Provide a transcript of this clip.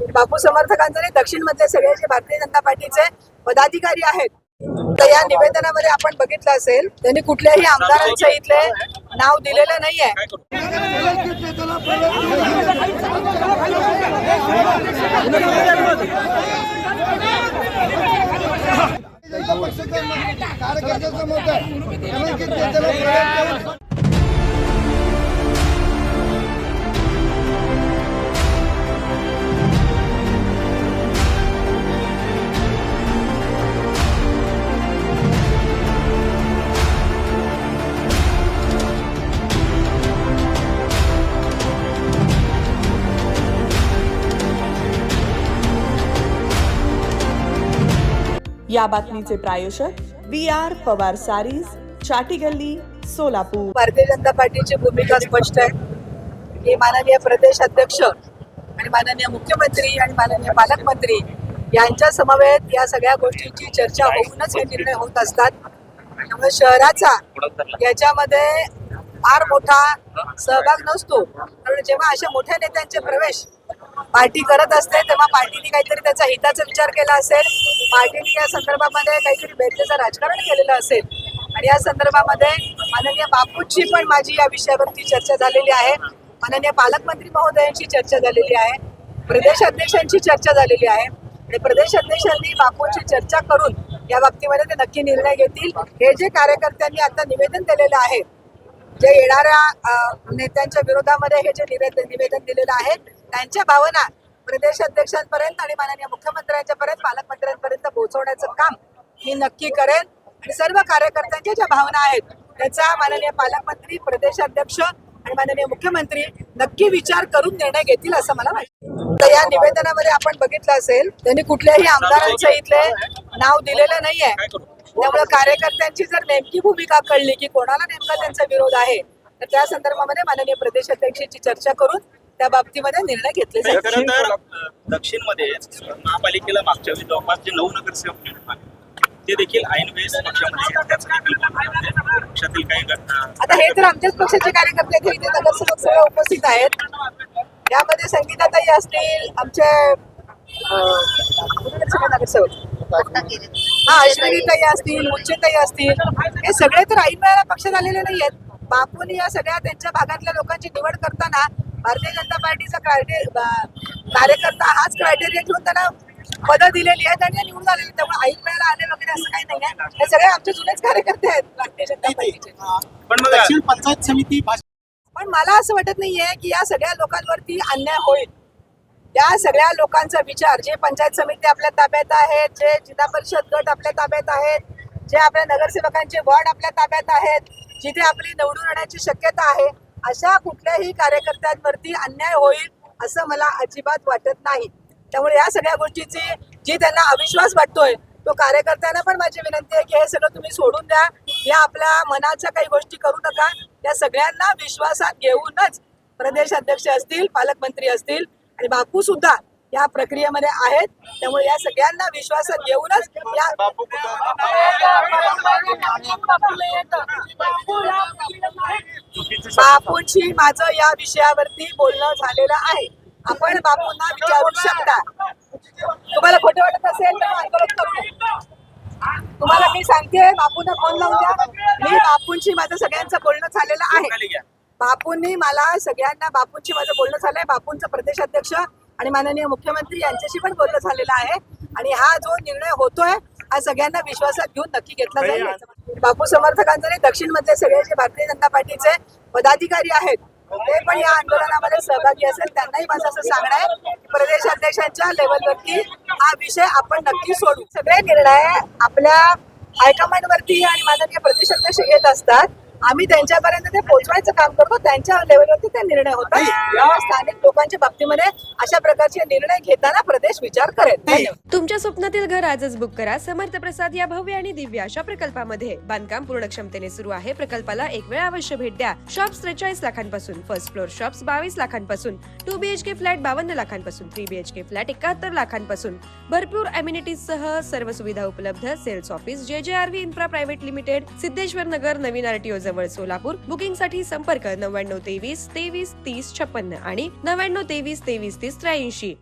बापू समर्थकांचं नाही दक्षिण मधले सगळे जे भारतीय जनता पार्टीचे पदाधिकारी आहेत. तर या निवेदनामध्ये आपण बघितलं असेल त्यांनी कुठल्याही आमदारांच्या इथले नाव दिलेलं नाहीये. या बातमीचे प्रायोजक बी आर पवार सारीज चाटी गल्ली सोलापूर. भारतीय जनता पार्टीची भूमिका स्पष्ट आहे. की माननीय प्रदेश अध्यक्ष आणि माननीय मुख्यमंत्री आणि माननीय पालकमंत्री यांच्या समवेत या सगळ्या गोष्टींची चर्चा होऊनच हे निर्णय होत असतात. त्यामुळे शहराचा याच्यामध्ये फार मोठा सहभाग नसतो. कारण जेव्हा अशा मोठ्या नेत्यांचे प्रवेश पार्टी करत असते तेव्हा पार्टीने काहीतरी त्याचा हिताचा विचार केला असेल. पार्टीने या संदर्भामध्ये काहीतरी बेरजेचं राजकारण केलेलं असेल. आणि या संदर्भामध्ये माननीय बापूंची पण माझी या विषयावरती चर्चा झालेली आहे. माननीय पालकमंत्री महोदयांची चर्चा झालेली आहे. प्रदेश अध्यक्षांची चर्चा झालेली आहे. आणि प्रदेश अध्यक्षांनी बापूंची चर्चा करून या बाबतीमध्ये ते नक्की निर्णय घेतील. हे जे कार्यकर्त्यांनी आता निवेदन दिलेलं आहे जे येणाऱ्या नेत्यांच्या विरोधामध्ये हे जे निवेदन निवेदन दिलेलं आहे त्यांच्या भावना प्रदेश अध्यक्षांपर्यंत आणि माननीय मुख्यमंत्र्यांच्या पर्यंत पालकमंत्र्यांपर्यंत पोहोचवण्याचं काम मी नक्की करेन. आणि सर्व कार्यकर्त्यांच्या ज्या भावना आहेत त्याचा माननीय पालकमंत्री प्रदेशाध्यक्ष आणि माननीय मुख्यमंत्री नक्की विचार करून निर्णय घेतील असं मला वाटतं. तर या निवेदनामध्ये आपण बघितलं असेल त्यांनी कुठल्याही आमदारांच्या इथले नाव दिलेलं नाहीये. त्यामुळे कार्यकर्त्यांची जर नेमकी भूमिका कळली की कोणाला नेमका त्यांचा विरोध आहे तर त्या संदर्भामध्ये माननीय प्रदेशाध्यक्षांची चर्चा करून त्या बाबतीमध्ये निर्णय घेतले जाईल खरं तर दक्षिणमध्ये महापालिकेला मागच्या वेळी जवळपास जे नऊ नगरसेवक निवडून आले ते देखील पक्षामध्ये त्याचं. पक्षातील काही घटना आता हे तर आमच्याच पक्षाचे कार्यकर्ते इथे नगरसेवक सगळे उपस्थित आहेत. यामध्ये संगीताताई असतील आमचे अं, कुठले सगळे नगरसेवक. हा अश्विनीताई असतील मुंचेताई असतील हे सगळे तर ऐन वेळेला पक्षात आलेले नाही आहेत बापूंनी या सगळ्या त्यांच्या भागातल्या लोकांची निवड करताना भारतीय जनता पार्टीचा कार्यकर्ता हाच क्रायटेरिया ठेवून त्यांना पदं दिलेली आहेत आणि ते निवडून आलेले त्यामुळे ऐन वेळेला आले वगैरे असं काही नाही आहे. हे सगळे आमचे जुनेच कार्यकर्ते आहेत भारतीय जनता पार्टीचे. पण पंचायत समिती पण मला असं वाटत नाहीये की या सगळ्या लोकांवरती अन्याय होईल. या सगळ्या लोकांचा विचार जे पंचायत समिती आपल्या ताब्यात आहेत जे जिल्हा परिषद गट आपल्या ताब्यात आहेत जे आपल्या नगरसेवकांचे वॉर्ड आपल्या ताब्यात आहेत जिथे आपली निवडून येण्याची शक्यता आहे अशा कुठल्याही कार्यकर्त्यांवरती अन्याय होईल असं मला अजिबात वाटत नाही. त्यामुळे या सगळ्या गोष्टीची जी त्यांना अविश्वास वाटतोय तो कार्यकर्त्यांना पण माझी विनंती आहे की हे सगळं तुम्ही सोडून द्या. या आपल्या मनाच्या काही गोष्टी करू नका. या सगळ्यांना विश्वासात घेऊनच प्रदेश अध्यक्ष असतील पालकमंत्री असतील आणि बापू सुद्धा या प्रक्रियेमध्ये आहेत. त्यामुळे या सगळ्यांना विश्वासात घेऊनच या बापूंशी माझं या विषयावरती बोलणं झालेलं आहे. आपण बापूंना विचारू शकता. तुम्हाला खोटं वाटत असेल तर आंदोलन करू तुम्हाला मी सांगते बापूंना फोन लावून द्या. मी बापूंशी माझं सगळ्यांचं बोलणं झालेलं आहे. बापूंनी मला सगळ्यांना बापूंशी माझं बोलणं झालंय. बापूंचं प्रदेशाध्यक्ष आणि माननीय मुख्यमंत्री यांच्याशी पण बोलणं झालेलं आहे. आणि हा जो निर्णय होतोय हा सगळ्यांना विश्वासात घेऊन नक्की घेतला जाईल. बापू समर्थकांचे नाही दक्षिण मधले सगळे जे भारतीय जनता पार्टीचे पदाधिकारी आहेत ते पण या आंदोलनामध्ये सहभागी असेल. त्यांनाही माझं असं सांगणं आहे की प्रदेशाध्यक्षांच्या लेवलवरती हा विषय आपण नक्की सोडू. सगळे निर्णय आपल्या हायकमांडवरती आणि माननीय प्रदेशाध्यक्ष घेत असतात. आम्ही त्यांच्यापर्यंत ते पोहोचवायचं काम करतो. त्यांच्या लेवलवरती ते निर्णय होतात. स्थानिक लोकांच्या बाबतीमध्ये अशा प्रकारचे निर्णय घेताना प्रदेश विचार करेल. धन्यवाद. तुमच्या स्वप्नातील घर आजच बुक करा. समर्थ प्रसाद या भव्य आणि दिव्य अशा प्रकल्पामध्ये. बांधकाम पूर्ण क्षमतेने सुरू आहे. प्रकल्पाला एक वेळ अवश्य भेट द्या. शॉप्स त्रेचाळीस लाखांपासून. फर्स्ट फ्लोअर शॉप्स बावीस लाखांपासून. टू बीएचके फ्लॅट बावन्न लाखांपासून. थ्री बीएचके फ्लॅट एकाहत्तर लाखांपासून. भरपूर अम्युनिटीज सह सर्व सुविधा उपलब्ध. Sales office J J R V infra private limited Siddheshwar Nagar नवीन आरटीओ जवळ सोलापूर. बुकिंगसाठी संपर्क नव्याण्णव तेवीस तेवीस तीस छप्पन्न आणि नव्याण्णव तेवीस तेवीस तीस त्र्याऐंशी.